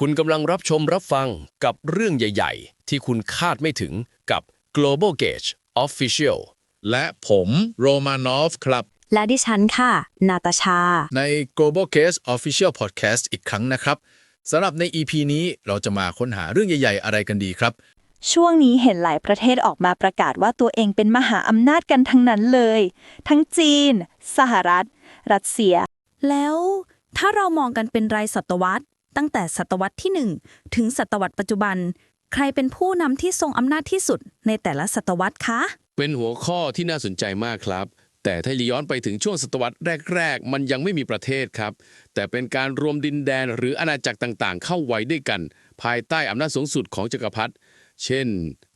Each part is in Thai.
คุณกำลังรับชมรับฟังกับเรื่องใหญ่ ๆ ที่คุณคาดไม่ถึงกับ Global Gauge Official และผมโรมานอฟครับ และดิฉันค่ะ นาตาชา ใน Global Case Official Podcast อีกครั้งนะครับสำหรับใน EP นี้เราจะมาค้นหาเรื่องใหญ่ ๆ อะไรกันดีครับ ช่วงนี้เห็นหลายประเทศออกมาประกาศว่าตัวเองเป็นมหาอำนาจกันทั้งนั้นเลย ทั้งจีน สหรัฐ รัสเซีย แล้วถ้าเรามองกันเป็นรายศตวรรษ ตั้งแต่ศตวรรษที่ 1 ถึงศตวรรษปัจจุบัน ใครเป็นผู้นำที่ทรงอำนาจที่สุดในแต่ละศตวรรษคะ เป็นหัวข้อที่น่าสนใจมากครับ แต่ถ้าย้อนไปถึงช่วงศตวรรษแรก ๆ มันยังไม่มีประเทศครับ แต่เป็นการรวมดินแดนหรืออาณาจักรต่างๆ เข้าไว้ด้วยกัน ภายใต้อำนาจสูงสุดของจักรพรรดิ เช่น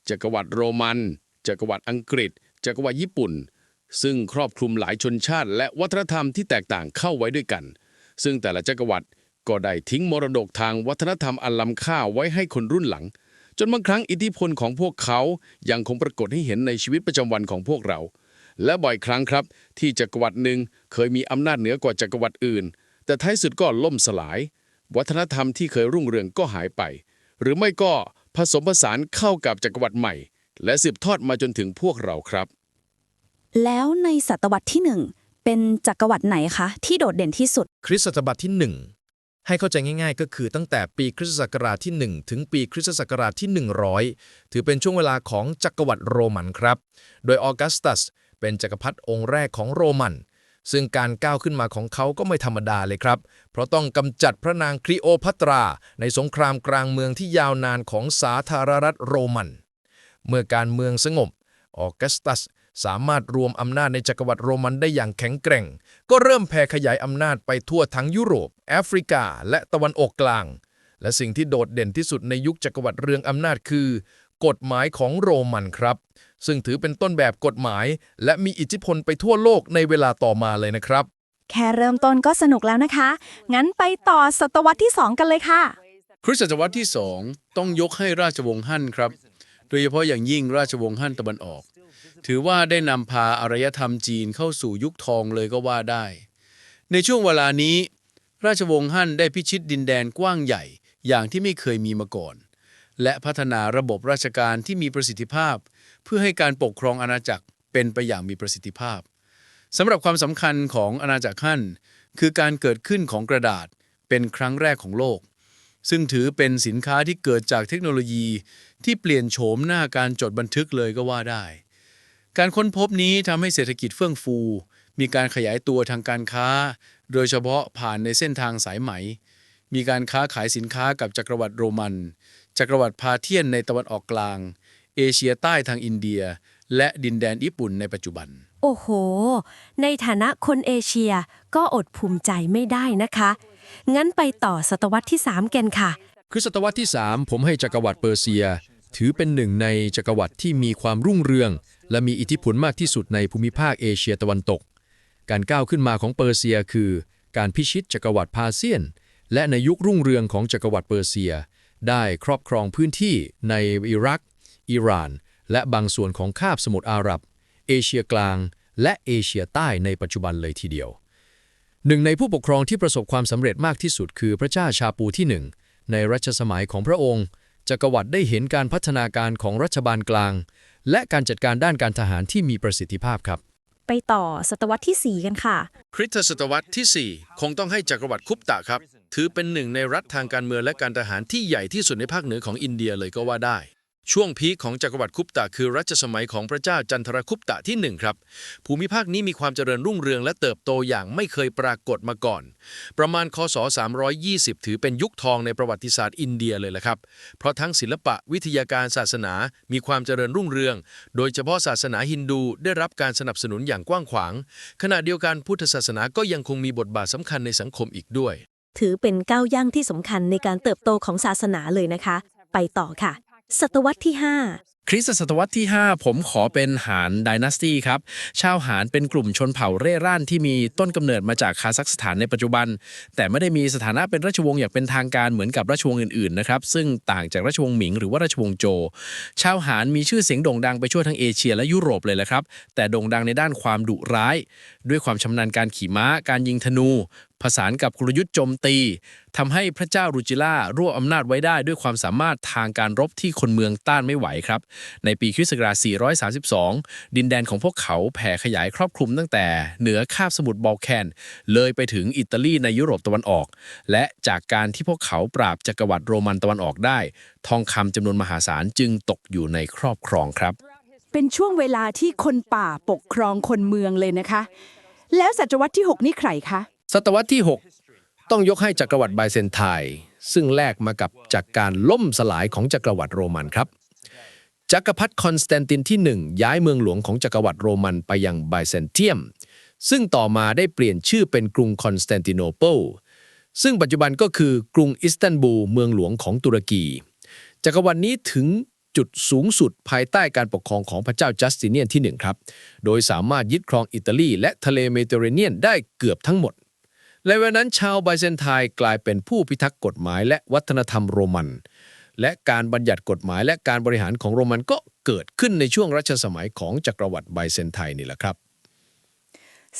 จักรวรรดิโรมัน จักรวรรดิอังกฤษ จักรวรรดิญี่ปุ่น ซึ่งครอบคลุมหลายชนชาติ และวัฒนธรรมที่แตกต่างเข้าไว้ด้วยกัน ซึ่งแต่ละจักรวรรดิ ก็ได้ทิ้งมรดกทางวัฒนธรรมอันล้ำค่าไว้ให้คนรุ่นหลัง จนบางครั้งอิทธิพลของพวกเขายังคงปรากฏให้เห็นในชีวิตประจำวันของพวกเรา และบ่อยครั้งครับ ที่จักรวรรดิหนึ่งเคยมีอำนาจเหนือกว่าจักรวรรดิอื่น แต่ท้ายสุดก็ล่มสลาย วัฒนธรรมที่เคยรุ่งเรืองก็หายไป หรือไม่ก็ผสมผสานเข้ากับจักรวรรดิใหม่ และสืบทอดมาจนถึงพวกเราครับ แล้วในศตวรรษที่1เป็นจักรวรรดิไหนคะ ที่โดดเด่นที่สุด คริสตศตวรรษที่1 ให้เข้าใจง่ายๆ ก็คือตั้งแต่ปีคริสตศักราชที่ 1 ถึงปีคริสตศักราชที่ 100 ถือเป็นช่วงเวลาของจักรวรรดิโรมันครับ โดยออกัสตัส เป็นจักรพรรดิองค์แรกของโรมัน ซึ่งการก้าวขึ้นมาของเขาก็ไม่ธรรมดาเลยครับ เพราะต้องกำจัดพระนางคลีโอพัตรา ในสงครามกลางเมืองที่ยาวนานของสาธารณรัฐโรมัน เมื่อการเมืองสงบออกัสตัส สามารถรวมอำนาจในจักรวรรดิโรมันได้อย่างแข็งแกร่ง ก็เริ่มแผ่ขยายอำนาจไปทั่วทั้งยุโรป แอฟริกา และตะวันออกกลาง และสิ่งที่โดดเด่นที่สุดในยุคจักรวรรดิเรืองอำนาจคือ กฎหมายของโรมันครับ ซึ่งถือเป็นต้นแบบกฎหมาย และมีอิทธิพลไปทั่วโลกในเวลาต่อมาเลยนะครับ แค่เริ่มต้นก็สนุกแล้วนะคะ งั้นไปต่อศตวรรษที่ 2 กันเลยค่ะ คริสตศตวรรษที่สองต้องยกให้ราชวงศ์ฮั่นครับ โดยเฉพาะอย่างยิ่งราชวงศ์ฮั่นตะวันออก ถือว่าได้นำพาอารยธรรมจีนเข้าสู่ยุคทองเลยก็ว่าได้ ในช่วงเวลานี้ ราชวงศ์ฮั่นได้พิชิตดินแดนกว้างใหญ่อย่างที่ไม่เคยมีมาก่อน และพัฒนาระบบราชการที่มีประสิทธิภาพ เพื่อให้การปกครองอาณาจักรเป็นไปอย่างมีประสิทธิภาพสำหรับความสำคัญของอาณาจักรฮั่นคือการเกิดขึ้นของกระดาษเป็นครั้งแรกของโลก ซึ่งถือเป็นสินค้าที่เกิดจากเทคโนโลยีที่เปลี่ยนโฉมหน้าการจดบันทึกเลยก็ว่าได้ การค้นพบนี้ทำให้เศรษฐกิจเฟื่องฟู มีการขยายตัวทางการค้า โดยเฉพาะผ่านในเส้นทางสายไหม มีการค้าขายสินค้ากับจักรวรรดิโรมัน จักรวรรดิพาเทียนในตะวันออกกลาง เอเชียใต้ทางอินเดีย และดินแดนญี่ปุ่นในปัจจุบัน โอ้โห ในฐานะคนเอเชียก็อดภูมิใจไม่ได้นะคะ งั้นไปต่อศตวรรษที่ 3 กันค่ะ คือศตวรรษที่ 3 ผมให้จักรวรรดิเปอร์เซีย ถือเป็นหนึ่งในจักรวรรดิที่มีความรุ่งเรือง และมีอิทธิพลมากที่สุดในภูมิภาคเอเชียตะวันตก การก้าวขึ้นมาของเปอร์เซียคือ การพิชิตจักรวรรดิพาเซียน และในยุครุ่งเรืองของจักรวรรดิเปอร์เซีย ได้ครอบครองพื้นที่ในอิรัก อิหร่าน และบางส่วนของคาบสมุทรอาหรับ เอเชียกลาง และเอเชียใต้ในปัจจุบันเลยทีเดียว หนึ่งในผู้ปกครองที่ประสบความสำเร็จมากที่สุดคือพระเจ้าชาปูที่หนึ่งในรัชสมัยของพระองค์ จักรวรรดิได้เห็นการพัฒนาการของรัฐบาลกลาง และการจัดการด้านการทหารที่มีประสิทธิภาพครับ ไปต่อศตวรรษที่ 4 กันค่ะ คริสตศตวรรษที่ 4 คงต้องให้จักรวรรดิคุปตะครับ ถือเป็นหนึ่งในรัฐทางการเมืองและการทหารที่ใหญ่ที่สุดในภาคเหนือของอินเดียเลยก็ว่าได้ ช่วงพีคของจักรวรรดิคุปตะคือรัชสมัยของพระเจ้าจันทรคุปตะที่หนึ่งครับ ภูมิภาคนี้มีความเจริญรุ่งเรืองและเติบโตอย่างไม่เคยปรากฏมาก่อน ประมาณคศ 320 ถือเป็นยุคทองในประวัติศาสตร์อินเดียเลยละครับ เพราะทั้งศิลปะวิทยาการศาสนา มีความเจริญรุ่งเรือง โดยเฉพาะศาสนาฮินดูได้รับการสนับสนุนอย่างกว้างขวาง ขณะเดียวกันพุทธศาสนาก็ยังคงมีบทบาทสำคัญในสังคมอีกด้วย ถือเป็นก้าวย่างที่สำคัญในการเติบโตของศาสนาเลยนะคะ ไปต่อค่ะ ศตวรรษที่ 5คริสตศตวรรษที่ 5 ผมขอเป็นหานด y นาสตีครับ ชาวหานเป็นกลุ่มชนเผ่าเร่ร่อนที่มีต้นกำเนิดมาจากคาซัคสถานในปัจจุบัน แต่ไม่ได้มีสถานะเป็นราชวงศ์อย่างเป็นทางการเหมือนกับราชวงศ์อื่นๆนะครับซึ่งต่างจากราชวงศ์หมิงหรือว่าราชวงศ์โจ ชาวหานมีชื่อเสียงโด่งดังไปทั่วทั้งเอเชียและยุโรปเลยแหละครับ แต่โด่งดังในด้านความดุร้าย ด้วยความชำนาญการขี่ม้า การยิงธนู ผสานกับกลยุทธ์โจมตีทำให้พระเจ้ารุจิล่ารวบอำนาจไว้ได้ด้วยความสามารถทางการรบที่คนเมืองต้านไม่ไหวครับ ในปีคริสต์ศักราช 432 ดินแดนของพวกเขาแผ่ขยายครอบคลุมตั้งแต่เหนือคาบสมุทรบอลแคน เลยไปถึงอิตาลีในยุโรปตะวันออก และจากการที่พวกเขาปราบจักรวรรดิโรมันตะวันออกได้ ทองคำจำนวนมหาศาลจึงตกอยู่ในครอบครองครับ เป็นช่วงเวลาที่คนป่าปกครองคนเมืองเลยนะคะ แล้วศตวรรษที่ 6 นี่ใครคะ ศตวรรษที่ 6 ต้องยกให้จักรวรรดิไบเซนไทน์ซึ่งแลกมากับจากการล่มสลายของจักรวรรดิโรมันครับ จักรพรรดิคอนสแตนตินที่ 1 ย้ายเมืองหลวงของจักรวรรดิโรมันไปยังไบเซนเทียม ซึ่งต่อมาได้เปลี่ยนชื่อเป็นกรุงคอนสแตนติโนเปิลซึ่งปัจจุบันก็คือกรุงอิสตันบูลเมืองหลวงของตุรกี จักรวรรดินี้ถึงจุดสูงสุดภายใต้การปกครองของพระเจ้าจัสติเนียนที่ 1 ครับ โดยสามารถยึดครองอิตาลีและทะเลเมดิเตอร์เรเนียนได้เกือบทั้งหมด และวันนั้นชาวไบเซนไทน์กลายเป็นผู้พิทักษ์กฎหมายและวัฒนธรรมโรมัน และการบัญญัติกฎหมายและการบริหารของโรมันก็เกิดขึ้นในช่วงรัชสมัยของจักรวรรดิไบเซนไทน์นี่แหละครับ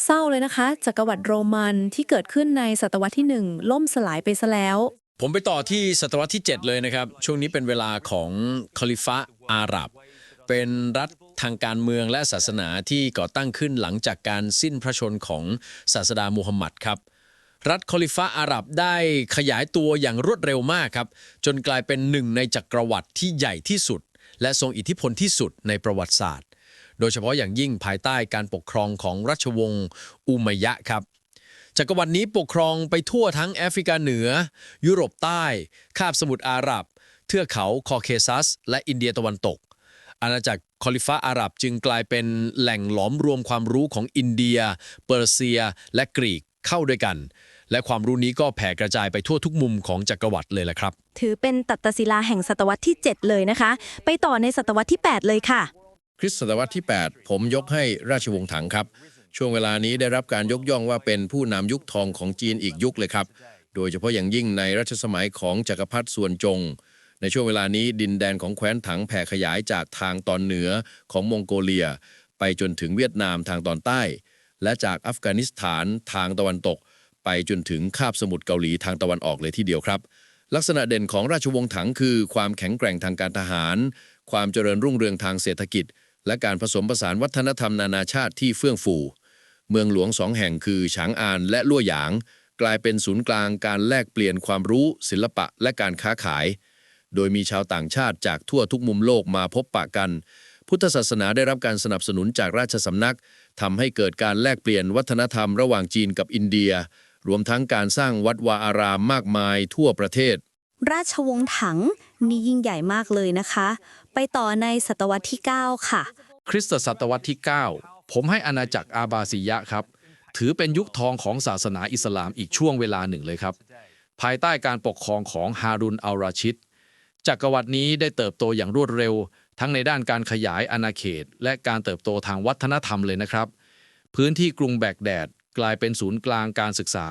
เศร้าเลยนะคะ จักรวรรดิโรมันที่เกิดขึ้นในศตวรรษที่หนึ่งล่มสลายไปซะแล้ว ผมไปต่อที่ศตวรรษที่ 7 เลยนะครับ ช่วงนี้เป็นเวลาของคอลิฟะอาหรับ เป็นรัฐทางการเมืองและศาสนาที่ก่อตั้งขึ้นหลังจากการสิ้นพระชนของศาสดามูฮัมหมัดครับ รัฐคอลิฟะอาหรับได้ขยายตัวอย่างรวดเร็วมากครับ จนกลายเป็นหนึ่งในจักรวรรดิที่ใหญ่ที่สุด และทรงอิทธิพลที่สุดในประวัติศาสตร์ โดยเฉพาะอย่างยิ่งภายใต้การปกครองของราชวงศ์อุมัยยะครับจักรวรรดินี้ปกครองไปทั่วทั้งแอฟริกาเหนือ ยุโรปใต้ คาบสมุทรอาหรับ เทือกเขาคอเคซัส และอินเดียตะวันตก อาณาจักรคอลิฟะอาหรับจึงกลายเป็นแหล่งหลอมรวมความรู้ของอินเดีย เปอร์เซีย และกรีกเข้าด้วยกัน และความรู้นี้ก็แผ่กระจายไปทั่วทุกมุมของจักรวรรดิเลยแหละครับ ถือเป็นตัตตศิลาแห่งศตวรรษที่ 7 เลยนะคะ ไปต่อในศตวรรษที่ 8 เลยค่ะ คริสตศตวรรษที่ 8 ผมยกให้ราชวงศ์ถังครับ ช่วงเวลานี้ได้รับการยกย่องว่าเป็นผู้นำยุคทองของจีนอีกยุคเลยครับ โดยเฉพาะอย่างยิ่งในรัชสมัยของจักรพรรดิส่วนจง ในช่วงเวลานี้ดินแดนของแคว้นถังแผ่ขยายจากทางตอนเหนือของมองโกเลีย ไปจนถึงเวียดนามทางตอนใต้ และจากอัฟกานิสถานทางตะวันตก ไปจนถึงคาบสมุทรเกาหลีทางตะวันออกเลยทีเดียวครับ ลักษณะเด่นของราชวงศ์ถังคือ ความแข็งแกร่งทางการทหาร ความเจริญรุ่งเรืองทางเศรษฐกิจ และการผสมผสานวัฒนธรรมนานาชาติที่เฟื่องฟู เมืองหลวงสองแห่งคือฉางอานและลั่วหยาง กลายเป็นศูนย์กลางการแลกเปลี่ยนความรู้ ศิลปะและการค้าขาย โดยมีชาวต่างชาติจากทั่วทุกมุมโลกมาพบปะกัน พุทธศาสนาได้รับการสนับสนุนจากราชสำนักทำให้เกิดการแลกเปลี่ยนวัฒนธรรมระหว่างจีนกับอินเดีย รวมทั้งการสร้างวัดวาอารามมากมายทั่วประเทศ ราชวงศ์ถังนี่ยิ่งใหญ่มากเลยนะคะ ไปต่อในศตวรรษที่ 9 ค่ะ คริสตศตวรรษที่ 9 ผมให้อาณาจักรอาบาซียะครับ ถือเป็นยุคทองของศาสนาอิสลามอีกช่วงเวลาหนึ่งเลยครับ ภายใต้การปกครองของฮารุนอัลราชิดจักรวรรดินี้ได้เติบโตอย่างรวดเร็ว ทั้งในด้านการขยายอาณาเขต และการเติบโตทางวัฒนธรรมเลยนะครับ พื้นที่กรุงแบกแดด กลายเป็นศูนย์กลางการศึกษา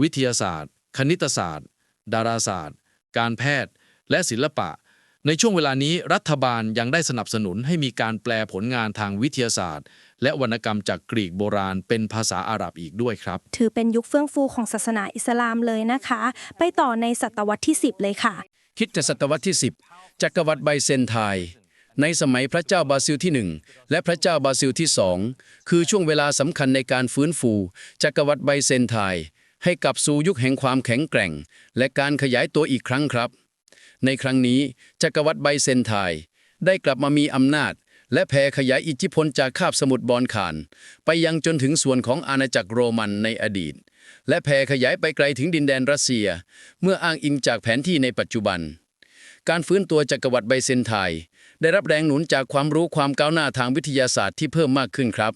วิทยาศาสตร์ คณิตศาสตร์ ดาราศาสตร์ การแพทย์ และศิลปะ ในช่วงเวลานี้รัฐบาลยังได้สนับสนุนให้มีการแปลผลงานทางวิทยาศาสตร์ และวรรณกรรมจากกรีกโบราณเป็นภาษาอาหรับอีกด้วยครับ ถือเป็นยุคเฟื่องฟูของศาสนาอิสลามเลยนะคะ ไปต่อในศตวรรษที่ 10 เลยค่ะ คิดจะศตวรรษที่ 10จักรวรรดิไบเซนไทน์ ในสมัยพระเจ้าบาซิลที่ 1 และพระเจ้าบาซิลที่2คือช่วงเวลาสำคัญในการฟื้นฟูจักรวรรดิไบเซนไทน์ให้กลับสู่ยุคแห่งความแข็งแกร่ง และการขยายตัวอีกครั้งครับ ในครั้งนี้จักรวรรดิไบเซนไทน์ได้กลับมามีอำนาจ และแผ่ขยายอิทธิพลจากคาบสมุทรบอลข่าน ไปยังจนถึงส่วนของอาณาจักรโรมันในอดีต และแผ่ขยายไปไกลถึงดินแดนรัสเซีย เมื่ออ้างอิงจากแผนที่ในปัจจุบันการฟื้นตัวจักรวรรดิไบเซนไทน์ ได้รับแรงหนุนจากความรู้ความก้าวหน้าทางวิทยาศาสตร์ที่เพิ่มมากขึ้นครับ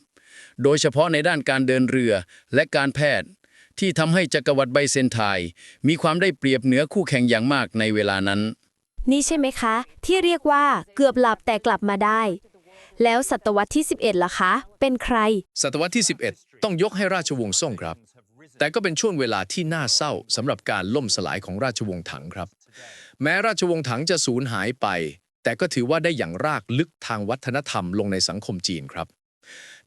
โดยเฉพาะในด้านการเดินเรือและการแพทย์ ที่ทำให้จักรวรรดิไบเซนไทน์มีความได้เปรียบเหนือคู่แข่งอย่างมากในเวลานั้น นี่ใช่ไหมคะ ที่เรียกว่าเกือบหลับแต่กลับมาได้ แล้วศตวรรษที่ 11ล่ะคะ เป็นใคร ศตวรรษที่ 11 ต้องยกให้ราชวงศ์ซ่งครับ แต่ก็เป็นช่วงเวลาที่น่าเศร้าสำหรับการล่มสลายของราชวงศ์ถังครับ แม้ราชวงศ์ถังจะสูญหายไป แต่ก็ถือว่าได้อย่างรากลึกทางวัฒนธรรมลงในสังคมจีนครับ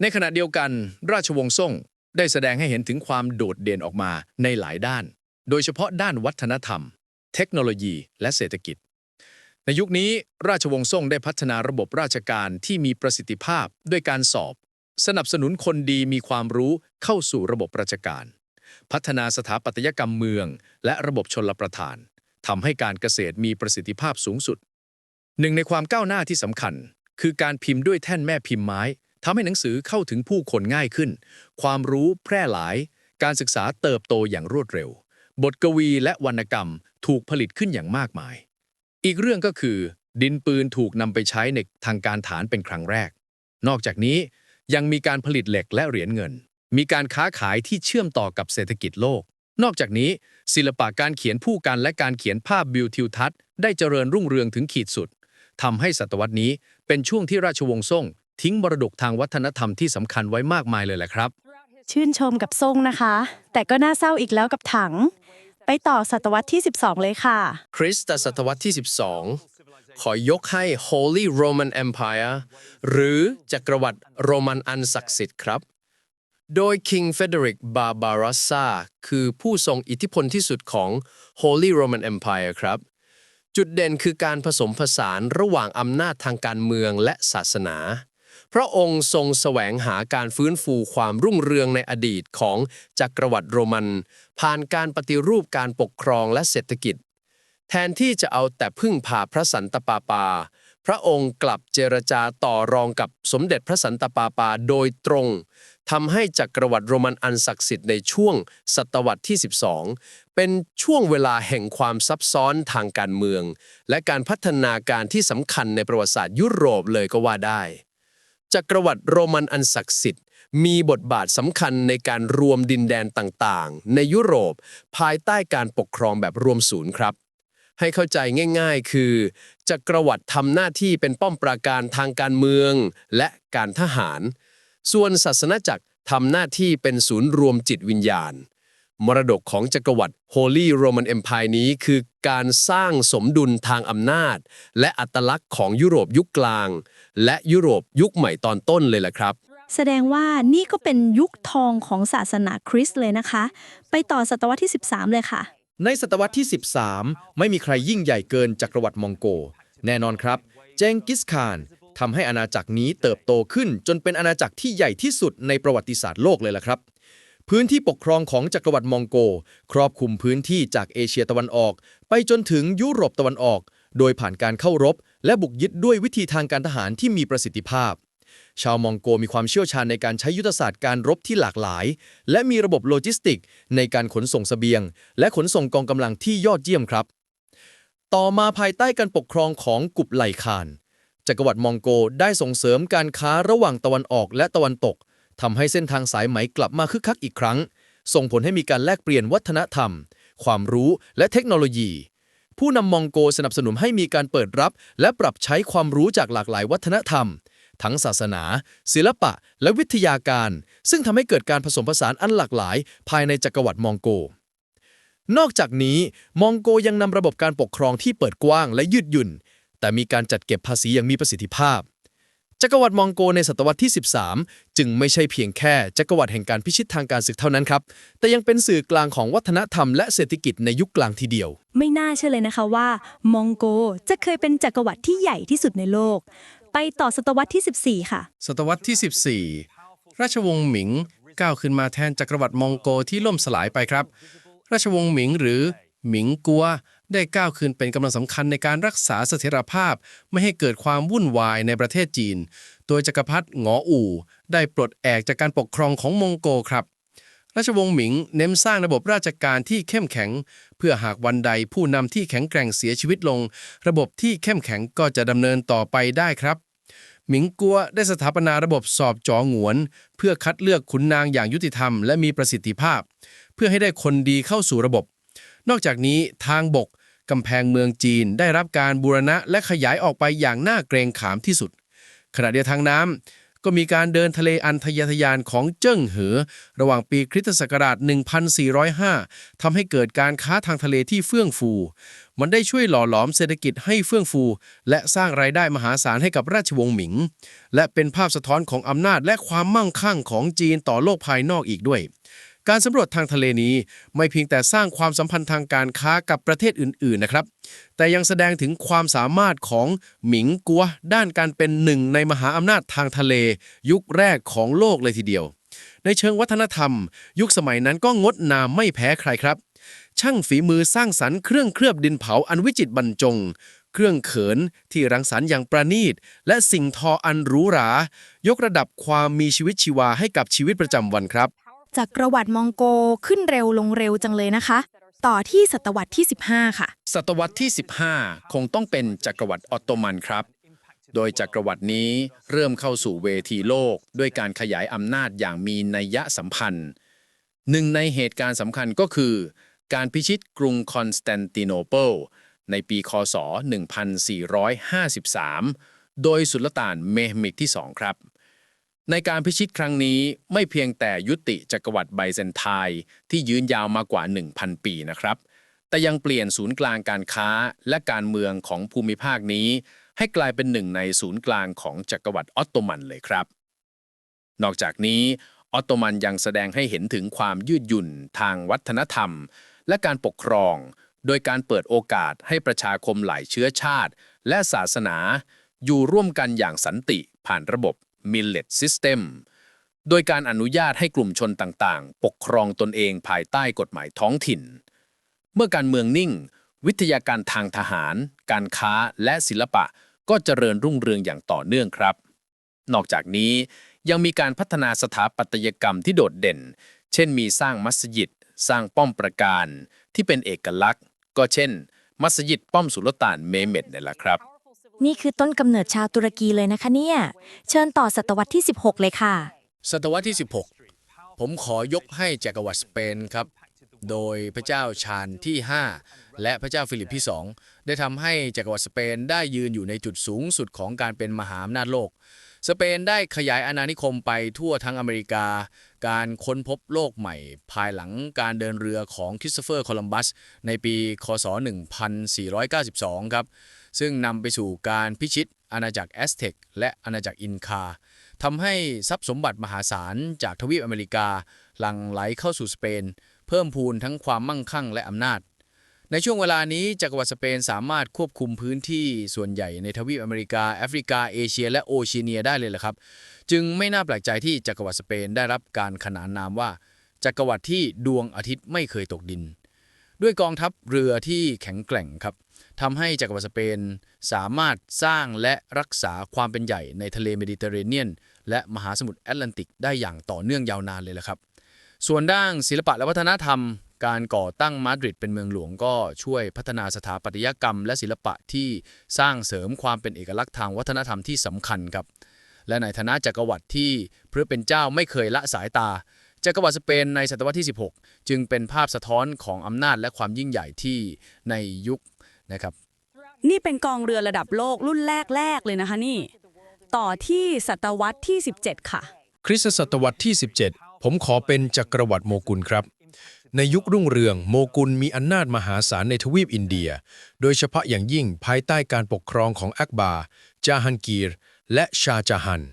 ในขณะเดียวกันราชวงศ์ซ่งได้แสดงให้เห็นถึงความโดดเด่นออกมาในหลายด้าน โดยเฉพาะด้านวัฒนธรรม เทคโนโลยี และเศรษฐกิจ ในยุคนี้ราชวงศ์ซ่งได้พัฒนาระบบราชการที่มีประสิทธิภาพด้วยการสอบ สนับสนุนคนดีมีความรู้เข้าสู่ระบบราชการ พัฒนาสถาปัตยกรรมเมือง และระบบชนลประทานทำให้การเกษตรมีประสิทธิภาพสูงสุด หนึ่งในความก้าวหน้าที่สำคัญ คือการพิมพ์ด้วยแท่นแม่พิมพ์ไม้ทำให้หนังสือเข้าถึงผู้คนง่ายขึ้น ความรู้แพร่หลาย การศึกษาเติบโตอย่างรวดเร็ว บทกวีและวรรณกรรมถูกผลิตขึ้นอย่างมากมาย อีกเรื่องก็คือ ดินปืนถูกนำไปใช้ในทางการฐานเป็นครั้งแรก นอกจากนี้ยังมีการผลิตเหล็กและเหรียญเงิน มีการค้าขายที่เชื่อมต่อกับเศรษฐกิจโลก นอกจากนี้ ศิลปะการเขียนผู้กันและการเขียนภาพบิวทิวทัศน์ได้เจริญรุ่งเรืองถึงขีดสุด ทำให้ศตวรรษนี้เป็นช่วงที่ราชวงศ์ซ่ง ทิ้งมรดกทางวัฒนธรรมที่สำคัญไว้มากมายเลยแหละครับ ชื่นชมกับทรงนะคะ แต่ก็น่าเศร้าอีกแล้วกับถัง ไปต่อศตวรรษที่ 12 เลยค่ะ คริสตศตวรรษที่ 12 ขอยกให้ Holy Roman Empire หรือจักรวรรดิโรมันอันศักดิ์สิทธิ์ครับ โดย King Frederick Barbarossa คือผู้ทรงอิทธิพลที่สุดของ Holy Roman Empire ครับ จุดเด่นคือการผสมผสานระหว่างอำนาจทางการเมืองและศาสนา พระองค์ทรงแสวงหาการฟื้นฟูความรุ่งเรืองในอดีตของจักรวรรดิโรมัน ผ่านการปฏิรูปการปกครองและเศรษฐกิจ แทนที่จะเอาแต่พึ่งพาพระสันตะปาปา พระองค์กลับเจรจาต่อรองกับสมเด็จพระสันตะปาปาโดยตรง ทำให้จักรวรรดิโรมันอันศักดิ์สิทธิ์ในช่วงศตวรรษที่ 12 เป็นช่วงเวลาแห่งความซับซ้อนทางการเมือง และการพัฒนาการที่สำคัญในประวัติศาสตร์ยุโรปเลยก็ว่าได้ จักรวรรดิโรมันอันศักดิ์สิทธิ์มีบทบาทสำคัญในการรวมดินแดนต่างๆ ในยุโรป ภายใต้การปกครองแบบรวมศูนย์ครับ ให้เข้าใจง่าย ๆ คือ จักรวรรดิทำหน้าที่เป็นป้อมปราการทางการเมือง และการทหาร ส่วนศาสนาจักรทำหน้าที่เป็นศูนย์รวมจิตวิญญาณ มรดกของจักรวรรดิ Holy Roman Empire นี้คือการสร้างสมดุลทางอำนาจ และอัตลักษณ์ของยุโรปยุคกลาง และยุโรปยุคใหม่ตอนต้นเลยล่ะครับ แสดงว่านี่ก็เป็นยุคทองของศาสนาคริสต์เลยนะคะ ไปต่อศตวรรษที่ 13 เลยค่ะ ในศตวรรษที่ 13 ไม่มีใครยิ่งใหญ่เกินจักรวรรดิมองโก แน่นอนครับ เจงกิสข่าน ทำให้อาณาจักรนี้เติบโตขึ้น จนเป็นอาณาจักรที่ใหญ่ที่สุดในประวัติศาสตร์โลกเลยล่ะครับ พื้นที่ปกครองของจักรวรรดิมองโก ครอบคลุมพื้นที่จากเอเชียตะวันออก ไปจนถึงยุโรปตะวันออก โดยผ่านการเข้ารบ และบุกยึดด้วยวิธีทางการทหารที่มีประสิทธิภาพ ชาวมองโกมีความเชี่ยวชาญในการใช้ยุทธศาสตร์การรบที่หลากหลาย และมีระบบโลจิสติก ในการขนส่งเสบียง และขนส่งกองกำลังที่ยอดเยี่ยมครับ ต่อมาภายใต้การปกครองของกุบไลคาน จักรวรรดิมองโกได้ส่งเสริมการค้าระหว่างตะวันออกและตะวันตกทำให้เส้นทางสายไหมกลับมาคึกคักอีกครั้ง ส่งผลให้มีการแลกเปลี่ยนวัฒนธรรม ความรู้และเทคโนโลยี ผู้นำมองโกสนับสนุนให้มีการเปิดรับ และปรับใช้ความรู้จากหลากหลายวัฒนธรรม ทั้งศาสนา ศิลปะ และวิทยาการ ซึ่งทำให้เกิดการผสมผสานอันหลากหลาย ภายในจักรวรรดิมองโกนอกจากนี้ มองโกยังนำระบบการปกครองที่เปิดกว้างและยืดหยุ่น แต่มีการจัดเก็บภาษีอย่างมีประสิทธิภาพ จักรวรรดิมองโกในศตวรรษที่ 13 จึงไม่ใช่เพียงแค่จักรวรรดิแห่งการพิชิตทางการศึกเท่านั้นครับ แต่ยังเป็นสื่อกลางของวัฒนธรรมและเศรษฐกิจในยุคกลางทีเดียว ไม่น่าเชื่อเลยนะคะว่ามองโกจะเคยเป็นจักรวรรดิที่ใหญ่ที่สุดในโลก ไปต่อศตวรรษที่ 14 ค่ะ ศตวรรษที่ 14 ราชวงศ์หมิงก้าวขึ้นมาแทนจักรวรรดิมองโกที่ล่มสลายไปครับ ราชวงศ์หมิงหรือหมิงกัว ได้ก้าวขึ้นเป็นกำลังสำคัญในการรักษาเสถียรภาพ ไม่ให้เกิดความวุ่นวายในประเทศจีน โดยจักรพรรดิหงออู่ ได้ปลดแอกจากการปกครองของมองโกครับ ราชวงศ์หมิงเน้นสร้างระบบราชการที่เข้มแข็ง เพื่อหากวันใดผู้นำที่แข็งแกร่งเสียชีวิตลง ระบบที่เข้มแข็งก็จะดำเนินต่อไปได้ครับหมิงกัวได้สถาปนาระบบสอบจอหงวน เพื่อคัดเลือกขุนนางอย่างยุติธรรมและมีประสิทธิภาพ เพื่อให้ได้คนดีเข้าสู่ระบบ นอกจากนี้ทางบก กำแพงเมืองจีนได้รับการบูรณะและขยายออกไปอย่างน่าเกรงขามที่สุด ขณะเดียวทางน้ำก็มีการเดินทะเลอันทะยทยานของเจิ้งเหอ ระหว่างปีคริสตศักราช 1405 ทำให้เกิดการค้าทางทะเลที่เฟื่องฟู มันได้ช่วยหล่อหลอมเศรษฐกิจให้เฟื่องฟู และสร้างรายได้มหาศาลให้กับราชวงศ์หมิง และเป็นภาพสะท้อนของอำนาจและความมั่งคั่งของจีนต่อโลกภายนอกอีกด้วย การสำรวจทางทะเลนี้ไม่เพียงแต่สร้างความสัมพันธ์ทางการค้ากับประเทศอื่นๆนะครับ แต่ยังแสดงถึงความสามารถของหมิงกัว ด้านการเป็นหนึ่งในมหาอำนาจทางทะเล ยุคแรกของโลกเลยทีเดียว ในเชิงวัฒนธรรม ยุคสมัยนั้นก็งดงามไม่แพ้ใครครับ ช่างฝีมือสร้างสรรค์เครื่องเคลือบดินเผาอันวิจิตรบรรจงเครื่องเขินที่รังสรรค์อย่างประณีต และสิ่งทออันหรูหรา ยกระดับความมีชีวิตชีวาให้กับชีวิตประจำวันครับ จากประวัติมองโกขึ้นเร็วลงเร็วจังเลยนะคะ ต่อที่ศตวรรษที่ 15 ค่ะ ศตวรรษที่ 15 คงต้องเป็นจักรวรรดิออตโตมันครับ โดยจักรวรรดินี้เริ่มเข้าสู่เวทีโลก ด้วยการขยายอำนาจอย่างมีนัยยะสัมพันธ์ หนึ่งในเหตุการณ์สำคัญก็คือ การพิชิตกรุงคอนสแตนติโนเปิลในปีคศ 1453 โดยสุลต่านเมหมิดที่ 2 ครับ ในการพิชิตครั้งนี้ไม่เพียงแต่ยุติจักรวรรดิไบเซนไทน์ที่ยืนยาวมากว่า 1,000 ปีนะครับ แต่ยังเปลี่ยนศูนย์กลางการค้าและการเมืองของภูมิภาคนี้ ให้กลายเป็นหนึ่งในศูนย์กลางของจักรวรรดิออตโตมันเลยครับ นอกจากนี้ออตโตมันยังแสดงให้เห็นถึงความยืดหยุ่นทางวัฒนธรรม และการปกครอง โดยการเปิดโอกาสให้ประชาคมหลายเชื้อชาติ และศาสนา อยู่ร่วมกันอย่างสันติผ่านระบบ Millet System โดยการอนุญาตให้กลุ่มชนต่างๆ ปกครองตนเองภายใต้กฎหมายท้องถิ่น เมื่อการเมืองนิ่ง วิทยาการทางทหาร การค้าและศิลปะก็เจริญรุ่งเรืองอย่างต่อเนื่องครับ นอกจากนี้ยังมีการพัฒนาสถาปัตยกรรมที่โดดเด่น เช่นมีสร้างมัสยิด สร้างป้อมประการ ที่เป็นเอกลักษณ์ ก็เช่น มัสยิดป้อมสุลต่านเมเมดนี่แหละครับ นี่คือต้นกำเนิดชาวตุรกีเลยนะคะเนี่ย เชิญต่อศตวรรษที่ 16 เลยค่ะ ศตวรรษที่ 16 ผมขอยกให้จักรวรรดิสเปนครับ โดยพระเจ้าชาญที่ 5 และพระเจ้าฟิลิปที่ 2 ได้ทำให้จักรวรรดิสเปนได้ยืนอยู่ในจุดสูงสุดของการเป็นมหาอำนาจโลก สเปนได้ขยายอาณานิคมไปทั่วทั้งอเมริกา การค้นพบโลกใหม่ ภายหลังการเดินเรือของคริสโตเฟอร์โคลัมบัส ในปี คศ 1492 ครับ ซึ่งนำไปสู่การพิชิตอาณาจักรแอสเท็กและอาณาจักรอินคาทำให้ทรัพย์สมบัติมหาศาลจากทวีปอเมริกา หลั่งไหลเข้าสู่สเปน เพิ่มพูนทั้งความมั่งคั่งและอำนาจ ในช่วงเวลานี้จักรวรรดิสเปนสามารถควบคุมพื้นที่ส่วนใหญ่ในทวีปอเมริกา แอฟริกา เอเชีย และโอเชียเนียได้เลยละครับ จึงไม่น่าแปลกใจที่จักรวรรดิสเปนได้รับการขนานนามว่า จักรวรรดิที่ดวงอาทิตย์ไม่เคยตกดิน ด้วยกองทัพเรือที่แข็งแกร่งครับทำให้จักรวรรดิสเปนสามารถสร้างและรักษาความเป็นใหญ่ในทะเลเมดิเตอร์เรเนียน และมหาสมุทรแอตแลนติกได้อย่างต่อเนื่องยาวนานเลยละครับ ส่วนด้านศิลปะและวัฒนธรรม การก่อตั้งมาดริดเป็นเมืองหลวงก็ช่วยพัฒนาสถาปัตยกรรม และศิลปะที่สร้างเสริมความเป็นเอกลักษณ์ทางวัฒนธรรมที่สำคัญครับ และในฐานะจักรวรรดิที่เพื่อเป็นเจ้าไม่เคยละสายตา จักรวรรดิสเปนในศตวรรษที่ 16 จึงเป็นภาพสะท้อนของอำนาจและความยิ่งใหญ่ที่ในยุคนะครับ นี่เป็นกองเรือระดับโลกรุ่นแรก ๆ เลยนะคะนี่ ต่อที่ศตวรรษที่ 17 ค่ะ คริสตศตวรรษที่ 17 ผมขอเป็นจักรวรรดิโมกุลครับในยุครุ่งเรืองโมกุลมีอำนาจมหาศาลในทวีปอินเดีย โดยเฉพาะอย่างยิ่งภายใต้การปกครองของอักบาจาฮันกีร และชาจาฮัน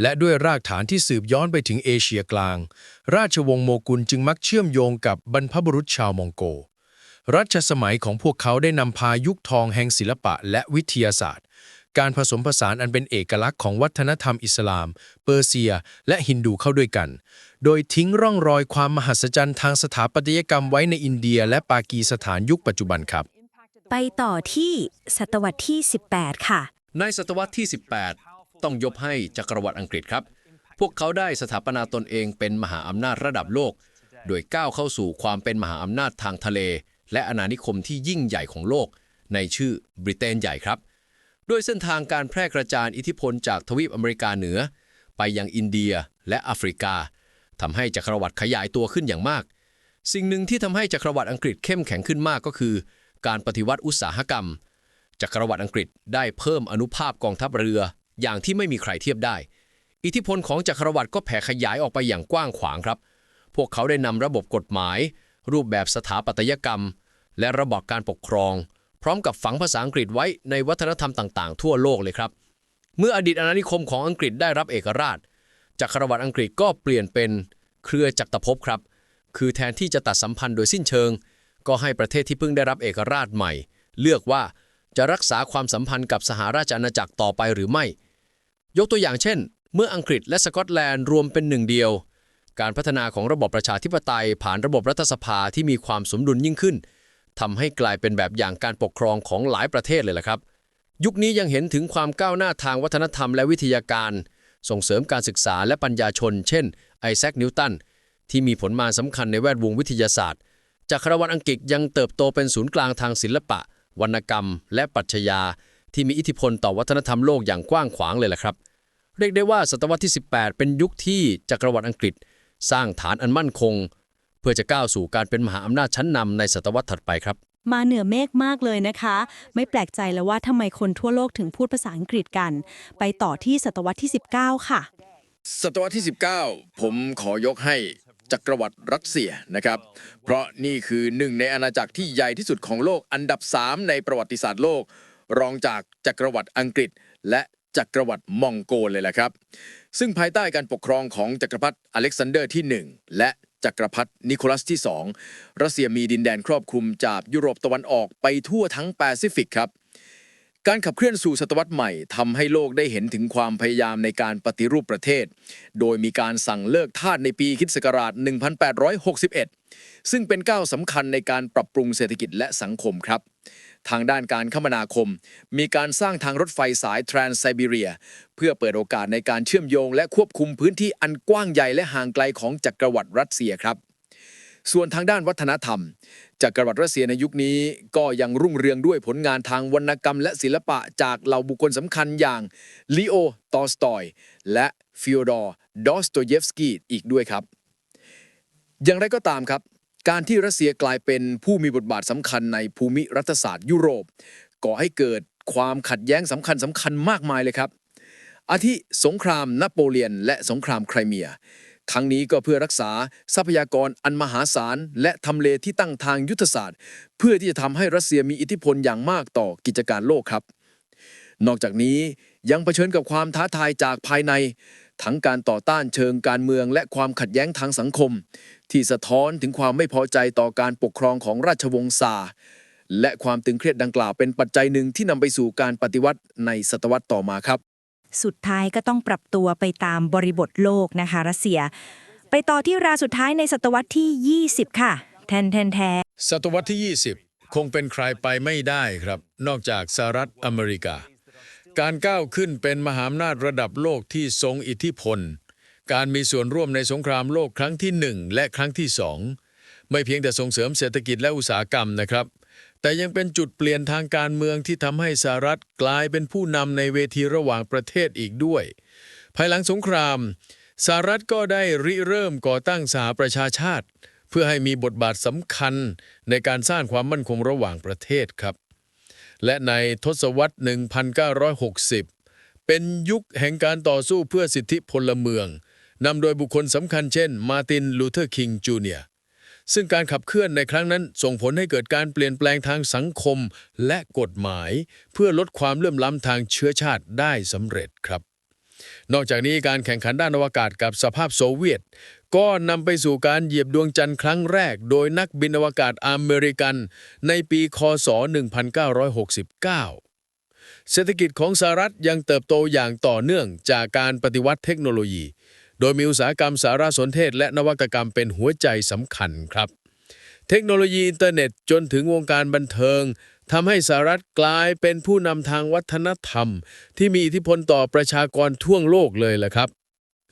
และด้วยรากฐานที่สืบย้อนไปถึงเอเชียกลาง ราชวงศ์โมกุลจึงมักเชื่อมโยงกับบรรพบุรุษชาวมองโก รัชสมัยของพวกเขาได้นำพายุคทองแห่งศิลปะและวิทยาศาสตร์ การผสมผสานอันเป็นเอกลักษณ์ของวัฒนธรรมอิสลาม เปอร์เซีย และฮินดูเข้าด้วยกัน โดยทิ้งร่องรอยความมหัศจรรย์ทางสถาปัตยกรรมไว้ในอินเดีย และปากีสถานยุคปัจจุบันครับไปต่อที่ศตวรรษที่ 18 ค่ะ ในศตวรรษที่ 18 ต้องยกให้จักรวรรดิอังกฤษครับ พวกเขาได้สถาปนาตนเองเป็นมหาอำนาจระดับโลก โดยก้าวเข้าสู่ความเป็นมหาอำนาจทางทะเล และอาณานิคมที่ยิ่งใหญ่ของโลก ในชื่อบริเตนใหญ่ครับ ด้วยเส้นทางการแพร่กระจายอิทธิพลจากทวีปอเมริกาเหนือ ไปยังอินเดียและแอฟริกาทำให้จักรวรรดิขยายตัวขึ้นอย่างมาก สิ่งหนึ่งที่ทำให้จักรวรรดิอังกฤษเข้มแข็งขึ้นมากก็คือ การปฏิวัติอุตสาหกรรมจักรวรรดิอังกฤษได้เพิ่มอนุภาพกองทัพเรือ อย่างที่ไม่มีใครเทียบได้ อิทธิพลของจักรวรรดิก็แผ่ขยายออกไปอย่างกว้างขวางครับ พวกเขาได้นำระบบกฎหมาย รูปแบบสถาปัตยกรรม และระบบการปกครอง พร้อมกับฝังภาษาอังกฤษไว้ในวัฒนธรรมต่าง ๆ ทั่วโลกเลยครับ เมื่ออดีตอาณานิคมของอังกฤษได้รับเอกราชจักรวรรดิอังกฤษก็เปลี่ยนเป็นเครือจักรภพครับ คือแทนที่จะตัดสัมพันธ์โดยสิ้นเชิง ก็ให้ประเทศที่เพิ่งได้รับเอกราชใหม่ เลือกว่าจะรักษาความสัมพันธ์กับสหราชอาณาจักรต่อไปหรือไม่ ยกตัวอย่างเช่น เมื่ออังกฤษและสกอตแลนด์รวมเป็นหนึ่งเดียว การพัฒนาของระบบประชาธิปไตย ผ่านระบบรัฐสภาที่มีความสมดุลยิ่งขึ้นทำให้กลายเป็นแบบอย่างการปกครองของหลายประเทศเลยล่ะครับ ยุคนี้ยังเห็นถึงความก้าวหน้าทางวัฒนธรรมและวิทยาการ ส่งเสริมการศึกษาและปัญญาชน เช่น ไอแซคนิวตันที่มีผลมาสำคัญในแวดวงวิทยาศาสตร์จักครวรรดิอังกฤษยังเติบโตเป็นศูนย์กลางทางศิลปะ วรรณกรรม และปรัชญา ที่มีอิทธิพลต่อวัฒนธรรมโลกอย่างกว้างขวางเลยล่ะครับ เรียกได้ว่าศตวรรษที่ 18 เป็นยุคที่จักรวรรดิอังกฤษ สร้างฐานอันมั่นคง เพื่อจะก้าวสู่การเป็นมหาอำนาจชั้นนำในศตวรรษถัดไปครับ มาเหนือเมฆมากเลยนะคะ ไม่แปลกใจแล้วว่าทำไมคนทั่วโลกถึงพูดภาษาอังกฤษกัน ไปต่อที่ศตวรรษที่ 19 ค่ะ ศตวรรษที่ 19 ผมขอยกให้จักรวรรดิรัสเซียนะครับ เพราะนี่คือหนึ่งในอาณาจักรที่ใหญ่ที่สุดของโลกอันดับ 3 ในประวัติศาสตร์โลก รองจากจักรวรรดิอังกฤษ และจักรวรรดิมองโกลเลยแหละครับ ซึ่งภายใต้การปกครองของจักรพรรดิอเล็กซานเดอร์ที่ 1 และจักรพรรดินิโคลัสที่ 2 รัสเซียมีดินแดนครอบคลุมจากยุโรปตะวันออกไปทั่วทั้งแปซิฟิกครับการขับเคลื่อนสู่ศตวรรษใหม่ทำให้โลกได้เห็นถึงความพยายามในการปฏิรูปประเทศ โดยมีการสั่งเลิกทาสในปีคริสต์ศักราช 1861 ซึ่งเป็นก้าวสำคัญในการปรับปรุงเศรษฐกิจและสังคมครับ ทางด้านการคมนาคม มีการสร้างทางรถไฟสายทรานไซบีเรีย เพื่อเปิดโอกาสในการเชื่อมโยง และควบคุมพื้นที่อันกว้างใหญ่และห่างไกลของจักรวรรดิรัสเซียครับส่วนทางด้านวัฒนธรรมจักรวรรดิรัสเซียในยุคนี้ก็ยังรุ่งเรืองด้วยผลงานทางวรรณกรรมและศิลปะจากเหล่าบุคคลสำคัญอย่างลีโอ ตอสตอย และฟิโอดอร์ ดอสโตเยฟสกีอีกด้วยครับ อย่างไรก็ตามครับ การที่รัสเซียกลายเป็นผู้มีบทบาทสำคัญในภูมิรัฐศาสตร์ยุโรป ก่อให้เกิดความขัดแย้งสำคัญสำคัญมากมายเลยครับ อาทิสงครามนโปเลียน และสงครามไครเมียครั้งนี้ก็เพื่อรักษาทรัพยากรอันมหาศาล และทำเลที่ตั้งทางยุทธศาสตร์ เพื่อที่จะทำให้รัสเซียมีอิทธิพลอย่างมากต่อกิจการโลกครับ นอกจากนี้ยังเผชิญกับความท้าทายจากภายใน ทั้งการต่อต้านเชิงการเมืองและความขัดแย้งทางสังคม ที่สะท้อนถึงความไม่พอใจต่อการปกครองของราชวงศ์ซาร์และความตึงเครียดดังกล่าวเป็นปัจจัยหนึ่งที่นำไปสู่การปฏิวัติในศตวรรษต่อมาครับ สุดท้ายก็ต้องปรับตัวไปตามบริบทโลกนะคะรัสเซีย ไปต่อที่ราสุดท้ายในศตวรรษที่ 20 ค่ะ แทนแทนแทนศตวรรษที่ 20 คงเป็นใครไปไม่ได้ครับ นอกจากสหรัฐอเมริกา การก้าวขึ้นเป็นมหาอำนาจระดับโลกที่ทรงอิทธิพล การมีส่วนร่วมในสงครามโลกครั้งที่หนึ่งและครั้งที่สองไม่เพียงแต่ส่งเสริมเศรษฐกิจและอุตสาหกรรมนะครับ แต่ยังเป็นจุดเปลี่ยนทางการเมืองที่ทำให้สหรัฐกลายเป็นผู้นำในเวทีระหว่างประเทศอีกด้วย ภายหลังสงครามสหรัฐก็ได้ริเริ่มก่อตั้งสหประชาชาติ เพื่อให้มีบทบาทสำคัญในการสร้างความมั่นคงระหว่างประเทศครับ และในทศวรรษ 1960 เป็นยุคแห่งการต่อสู้เพื่อสิทธิพลเมืองนำโดยบุคคลสำคัญเช่น มาร์ติน ลูเทอร์ คิง จูเนียร์ซึ่งการขับเคลื่อนในครั้งนั้นส่งผลให้เกิดการเปลี่ยนแปลงทางสังคมและกฎหมาย เพื่อลดความเลื่อมล้ำทางเชื้อชาติได้สำเร็จครับ นอกจากนี้การแข่งขันด้านอวกาศกับสภาพโซเวียต ก็นำไปสู่การเหยียบดวงจันทร์ครั้งแรก โดยนักบินอวกาศอเมริกัน ในปีคศ 1969 เศรษฐกิจของสหรัฐยังเติบโตอย่างต่อเนื่องจากการปฏิวัติเทคโนโลยี โดยมีอุตสาหกรรมสารสนเทศและนวัตกรรมเป็นหัวใจสำคัญครับ เทคโนโลยีอินเทอร์เน็ตจนถึงวงการบันเทิงทำให้สหรัฐกลายเป็นผู้นำทางวัฒนธรรม ที่มีอิทธิพลต่อประชากรทั่วโลกเลยแหละครับ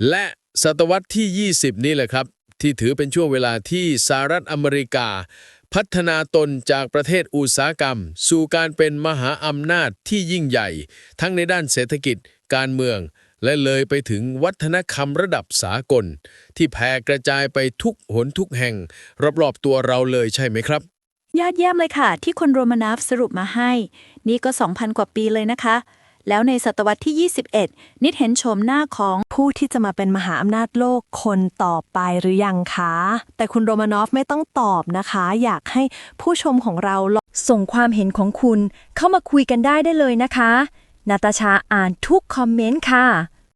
และ ศตวรรษที่ 20 นี่แหละครับ ที่ถือเป็นช่วงเวลาที่สหรัฐอเมริกา พัฒนาตนจากประเทศอุตสาหกรรม สู่การเป็นมหาอำนาจที่ยิ่งใหญ่ ทั้งในด้านเศรษฐกิจ การเมือง และเลยไปถึงวัฒนธรรมระดับสากล ที่แผ่กระจายไปทุกหนทุกแห่ง รอบๆตัวเราเลยใช่ไหมครับยอดเยี่ยมเลยค่ะ ที่คนโรมานอฟสรุปมาให้ นี่ก็ 2,000 กว่าปีเลยนะคะ แล้วในศตวรรษที่ 21 นิดเห็นโฉมหน้าของผู้ที่จะมาเป็นมหาอำนาจโลกคนต่อไปหรือยังคะ แต่คุณโรมานอฟไม่ต้องตอบนะคะ อยากให้ผู้ชมของเราลองส่งความเห็นของคุณเข้ามาคุยกันได้ได้เลยนะคะ นาตาชาอ่านทุกคอมเมนต์ค่ะ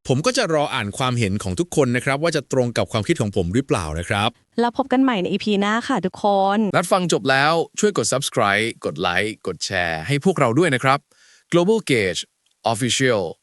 ผมก็จะรออ่านความเห็นของทุกคนนะครับ ว่าจะตรงกับความคิดของผมหรือเปล่านะครับ แล้วพบกันใหม่ใน EP หน้าค่ะทุกคนนัดฟังจบแล้วช่วยกด subscribe กดไลค์กดแชร์ให้พวกเราด้วยนะครับ Global Gauge Official